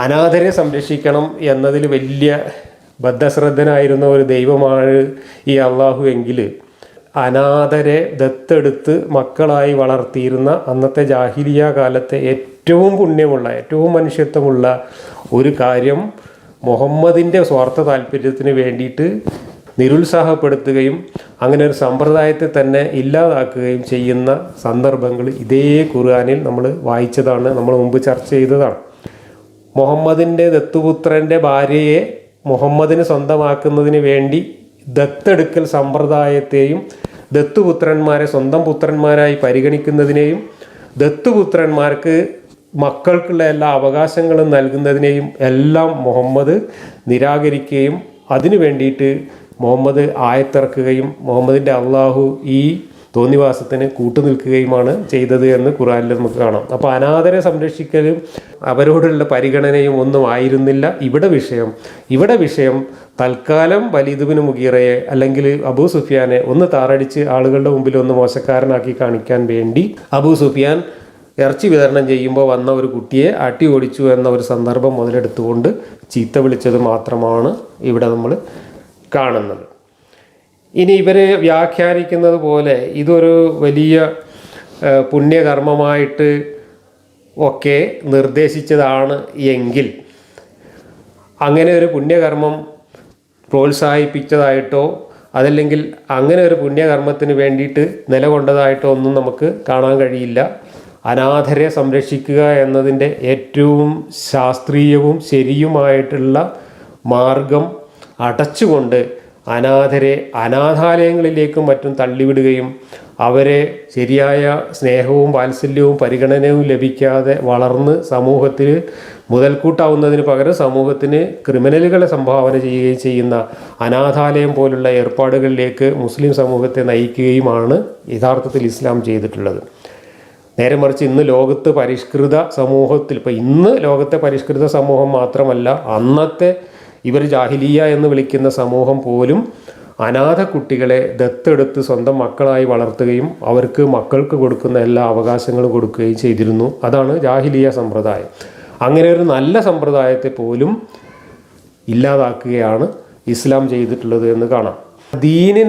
അനാഥരെ സംരക്ഷിക്കണം എന്നതിൽ വലിയ ബദ്ധശ്രദ്ധനായിരുന്ന ഒരു ദൈവമാണ് ഈ അള്ളാഹു എങ്കിൽ അനാഥരെ ദത്തെടുത്ത് മക്കളായി വളർത്തിയിരുന്ന അന്നത്തെ ജാഹിലിയ കാലത്തെ ഏറ്റവും പുണ്യമുള്ള ഏറ്റവും മനുഷ്യത്വമുള്ള ഒരു കാര്യം മുഹമ്മദിന്റെ സ്വാർത്ഥ താല്പര്യത്തിന് വേണ്ടിയിട്ട് നിരുത്സാഹപ്പെടുത്തുകയും അങ്ങനെ ഒരു സമ്പ്രദായത്തെ തന്നെ ഇല്ലാതാക്കുകയും ചെയ്യുന്ന സന്ദർഭങ്ങൾ ഇതേ ഖുർആനിൽ നമ്മൾ വായിച്ചതാണ് നമ്മൾ മുമ്പ് ചർച്ച ചെയ്തതാണ്. മുഹമ്മദിന്റെ ദത്തുപുത്രന്റെ ഭാര്യയെ മുഹമ്മദിന് സ്വന്തമാക്കുന്നതിന് വേണ്ടി ദത്തെടുക്കൽ സമ്പ്രദായത്തെയും ദത്തുപുത്രന്മാരെ സ്വന്തം പുത്രന്മാരായി പരിഗണിക്കുന്നതിനെയും ദത്തുപുത്രന്മാർക്ക് മക്കൾക്കുള്ള എല്ലാ അവകാശങ്ങളും നൽകുന്നതിനെയും എല്ലാം മുഹമ്മദ് നിരാകരിക്കുകയും അതിനു വേണ്ടിയിട്ട് മുഹമ്മദ് ആയത്തിറക്കുകയും മുഹമ്മദിന്റെ അള്ളാഹു ഈ തോന്നിവാസത്തിന് കൂട്ടുനിൽക്കുകയുമാണ് ചെയ്തത് എന്ന് ഖുറാനിൽ നമുക്ക് കാണാം. അപ്പോൾ അനാഥരെ സംരക്ഷിക്കലും അവരോടുള്ള പരിഗണനയും ഒന്നും ആയിരുന്നില്ല. ഇവിടെ വിഷയം ഇവിടെ വിഷയം തൽക്കാലം വലീദുബിന് മുഗീറയെ അല്ലെങ്കിൽ അബൂ സുഫിയാനെ ഒന്ന് താറടിച്ച് ആളുകളുടെ മുമ്പിൽ ഒന്ന് മോശക്കാരനാക്കി കാണിക്കാൻ വേണ്ടി അബൂ സുഫിയാൻ ഇറച്ചി വിതരണം ചെയ്യുമ്പോൾ വന്ന ഒരു കുട്ടിയെ അട്ടി ഓടിച്ചു എന്ന ഒരു സന്ദർഭം മുതലെടുത്തുകൊണ്ട് ചീത്ത വിളിച്ചത് മാത്രമാണ് ഇവിടെ നമ്മൾ കാണുന്നത്. ഇനി ഇവർ വ്യാഖ്യാനിക്കുന്നത് പോലെ ഇതൊരു വലിയ പുണ്യകർമ്മമായിട്ട് ഒക്കെ നിർദ്ദേശിച്ചതാണ് എങ്കിൽ അങ്ങനെ ഒരു പുണ്യകർമ്മം പ്രോത്സാഹിപ്പിച്ചതായിട്ടോ അതല്ലെങ്കിൽ അങ്ങനെ ഒരു പുണ്യകർമ്മത്തിന് വേണ്ടിയിട്ട് നിലകൊണ്ടതായിട്ടോ ഒന്നും നമുക്ക് കാണാൻ കഴിയില്ല. അനാഥരെ സംരക്ഷിക്കുക എന്നതിന്റെ ഏറ്റവും ശാസ്ത്രീയവും ശരിയുമായിട്ടുള്ള മാർഗം അടച്ചുകൊണ്ട് അനാഥരെ അനാഥാലയങ്ങളിലേക്കും മറ്റും തള്ളിവിടുകയും അവരെ ശരിയായ സ്നേഹവും വാത്സല്യവും പരിഗണനയും ലഭിക്കാതെ വളർന്ന് സമൂഹത്തിൽ മുതൽക്കൂട്ടാവുന്നതിന് പകരം സമൂഹത്തിന് ക്രിമിനലുകളെ സംഭാവന ചെയ്യുകയും ചെയ്യുന്ന അനാഥാലയം പോലുള്ള ഏർപ്പാടുകളിലേക്ക് മുസ്ലിം സമൂഹത്തെ നയിക്കുകയുമാണ് യഥാർത്ഥത്തിൽ ഇസ്ലാം ചെയ്തിട്ടുള്ളത്. നേരെ മറിച്ച് ഇന്ന് ലോകത്ത് പരിഷ്കൃത സമൂഹത്തിൽ ഇപ്പോൾ ഇന്ന് ലോകത്തെ പരിഷ്കൃത സമൂഹം മാത്രമല്ല അന്നത്തെ ഇവർ ജാഹിലിയ എന്ന് വിളിക്കുന്ന സമൂഹം പോലും അനാഥ കുട്ടികളെ ദത്തെടുത്ത് സ്വന്തം മക്കളായി വളർത്തുകയും അവർക്ക് മക്കൾക്ക് കൊടുക്കുന്ന എല്ലാ അവകാശങ്ങളും കൊടുക്കുകയും ചെയ്തിരുന്നു. അതാണ് ജാഹിലിയ സമ്പ്രദായം. അങ്ങനെ ഒരു നല്ല സമ്പ്രദായത്തെ പോലും ഇല്ലാതാക്കുകയാണ് ഇസ്ലാം ചെയ്തിട്ടുള്ളത് എന്ന് കാണാം. ദീനിന്